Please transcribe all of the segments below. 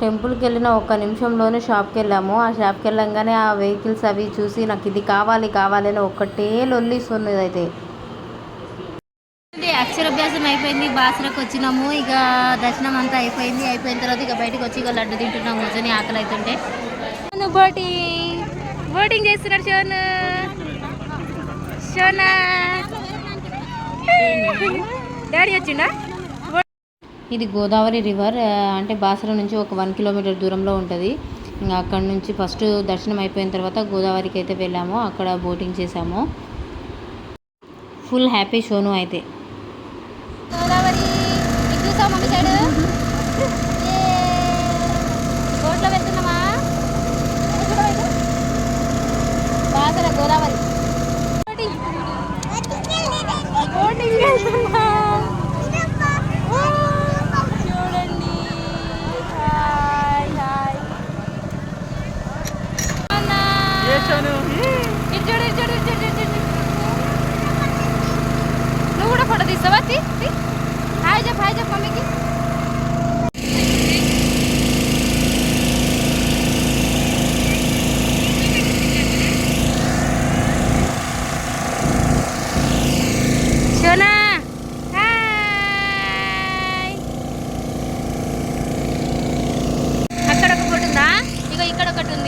టెంపుల్కి వెళ్ళిన ఒక్క నిమిషంలోనే షాప్కి వెళ్ళాము ఆ షాప్కి వెళ్ళంగానే ఆ వెహికల్స్ అవి చూసి నాకు ఇది కావాలి కావాలి అని ఒక్కటే లొల్లిస్తుంది అయితే అక్షరాభ్యాసం అయిపోయింది బాసరకు వచ్చినాము. ఇక దర్శనం అంతా అయిపోయింది. అయిపోయిన తర్వాత ఇక బయటకు వచ్చి ఇక లడ్డు తింటున్నాము. కూర్చొని ఆకలి అవుతుంటే బోటింగ్ బోటింగ్ చేస్తున్నాడు షోను. షోనా? డాడీ వచ్చిండా? ఇది గోదావరి రివర్ అంటే బాసర నుంచి ఒక వన్ కిలోమీటర్ దూరంలో ఉంటుంది. ఇంకా అక్కడ నుంచి ఫస్ట్ దర్శనం అయిపోయిన తర్వాత గోదావరికి అయితే వెళ్ళాము అక్కడ బోటింగ్ చేసాము ఫుల్ హ్యాపీ షోను అయితే. గోదావరి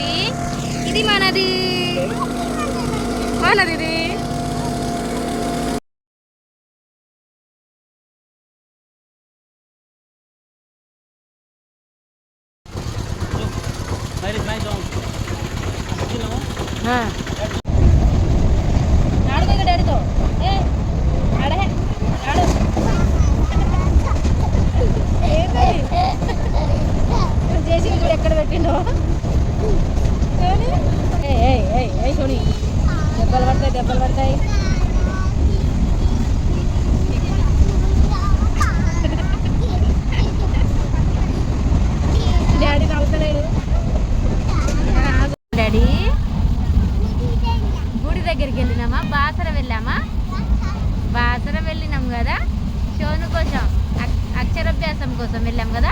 ఇక్కడ ఒకటి ఉంది ఇది మనది మనది ఇది ఆడుకో ఏ ఏ ఏ ఏ సోని దెబ్బలు పడతాయి దెబ్బలు పడతాయి డాడీ నవ్వుతలేడు డాడీ గుడి దగ్గరికి వెళ్ళినామా? బాసర వెళ్ళామా? బాసర వెళ్ళినాం కదా? షోను కోసం అక్- అక్షరాభ్యాసం కోసం వెళ్ళాం కదా?